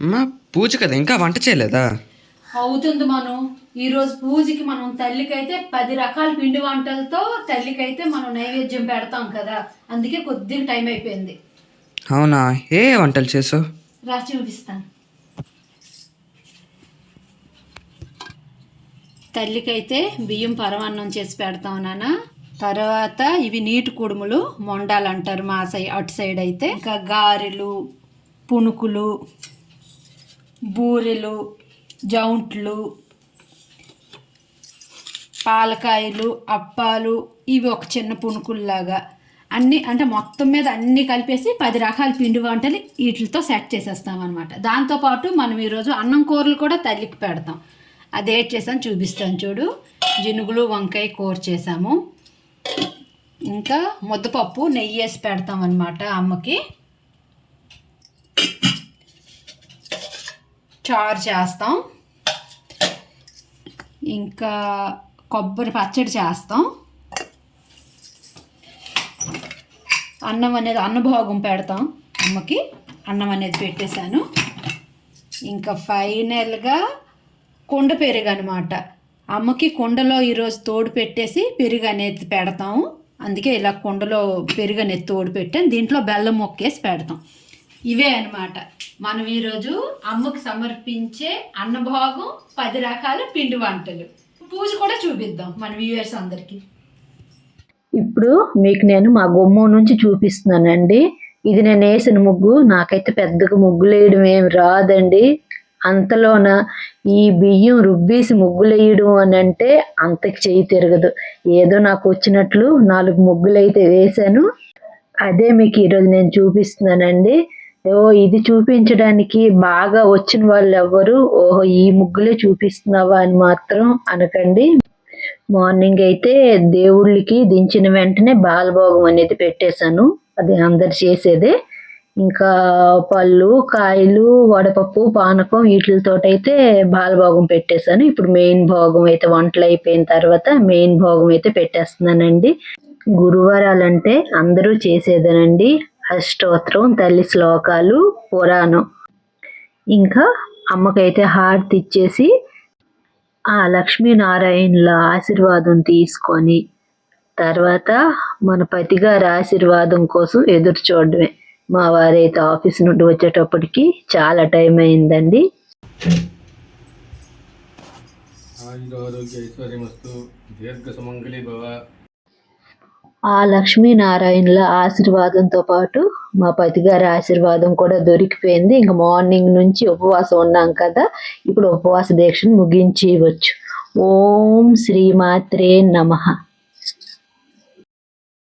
అమ్మా పూజ కదా ఇంకా వంట చేయలేదా? అవుతుంది మనం. ఈరోజు పూజకి మనం తల్లికైతే పది రకాల పిండి వంటలతో తల్లికైతే మనం నైవేద్యం పెడతాం కదా. అందుకే కొద్దిగా టైం అయిపోయింది. అవునా? ఏ వంటలు చేసావు? రా చూపిస్తాను. తల్లికైతే బియ్యం పరమాన్నం చేసి పెడతాం నాన్న. తర్వాత ఇవి నీటి కుడుములు మొండాలు అంటారు మా సైడ్ అటు సైడ్ అయితే. ఇంకా గారెలు పుణుకులు బూరెలు జౌంట్లు పాలకాయలు అప్పాలు ఇవి ఒక చిన్న పుణుకుల్లాగా అన్నీ అంటే మొత్తం మీద అన్నీ కలిపేసి పది రకాల పిండి వంటలు వీటితో సెట్ చేసేస్తాం అనమాట దాంతోపాటు మనం ఈరోజు అన్నం కూరలు కూడా తల్లికి పెడతాం. అది ఏడ్ చేసాను చూపిస్తాను చూడు. జినుగులు వంకాయ కూర చేసాము ఇంకా ముద్దపప్పు నెయ్యి వేసి పెడతాం అనమాట అమ్మకి. చారు చేస్తాం. ఇంకా కొబ్బరి పచ్చడి చేస్తాం. అన్నం అనేది అన్నభోగం పెడతాం అమ్మకి. అన్నం అనేది పెట్టేశాను. ఇంకా ఫైనల్గా కుండ పెరుగు అనమాట అమ్మకి కుండలో ఈరోజు తోడు పెట్టేసి పెరుగు అనేది పెడతాం అందుకే ఇలా కుండలో పెరుగు అనేది తోడు పెట్టాను. దీంట్లో బెల్లం మొక్కేసి పెడతాం. ఇవే అనమాట మనం ఈరోజు అమ్మకు సమర్పించే అన్నభాగం పది రకాల పిండి వంటలు. పూజ కూడా చూపిద్దాం మన వ్యూవర్స్ అందరికీ. ఇప్పుడు మీకు నేను మా గుమ్మం నుంచి చూపిస్తున్నానండి. ఇది నేను వేసిన ముగ్గు. నాకైతే పెద్దగా ముగ్గులు వేయడం ఏమి రాదండి. అంతలోన ఈ బియ్యం రుబ్బేసి ముగ్గులు వేయడం అని అంటే అంతకి చేయి తిరగదు. ఏదో నాకు వచ్చినట్లు నాలుగు ముగ్గులు అయితే వేశాను. అదే మీకు ఈరోజు నేను చూపిస్తున్నానండి. ఓ ఇది చూపించడానికి బాగా వచ్చిన వాళ్ళు ఎవ్వరు ఓహో ఈ ముగ్గులే చూపిస్తున్నావా అని మాత్రం అనకండి. మార్నింగ్ అయితే దేవుళ్ళకి దించిన వెంటనే బాలభోగం అనేది పెట్టేశాను. అది అందరు చేసేదే. ఇంకా పళ్ళు కాయలు వడపప్పు పానకం వీటితోటైతే బాలభోగం పెట్టేశాను. ఇప్పుడు మెయిన్ భోగం అయితే వంటలు అయిపోయిన తర్వాత మెయిన్ భోగం అయితే పెట్టేస్తున్నానండి. గురువారాలంటే అందరూ చేసేదేనండి. అష్టోత్తరం తల్లి శ్లోకాలు పురాణం. ఇంకా అమ్మకైతే హారతి ఇచ్చేసి ఆ లక్ష్మీనారాయణుల ఆశీర్వాదం తీసుకొని తర్వాత మన పతిగారి ఆశీర్వాదం కోసం ఎదురు చూడడమే. మా వారైతే ఆఫీస్ నుండి వచ్చేటప్పటికి చాలా టైం అయిందండి. ఆయురారోగ్య ఐశ్వర్యమస్తు దీర్ఘ సుమంగళి భవ. ఆ లక్ష్మీనారాయణుల ఆశీర్వాదంతో పాటు మా పతిగారి ఆశీర్వాదం కూడా దొరికిపోయింది. ఇంకా మార్నింగ్ నుంచి ఉపవాసం ఉన్నాం కదా ఇప్పుడు ఉపవాస దీక్షను ముగించేయవచ్చు. ఓం శ్రీమాత్రే నమః.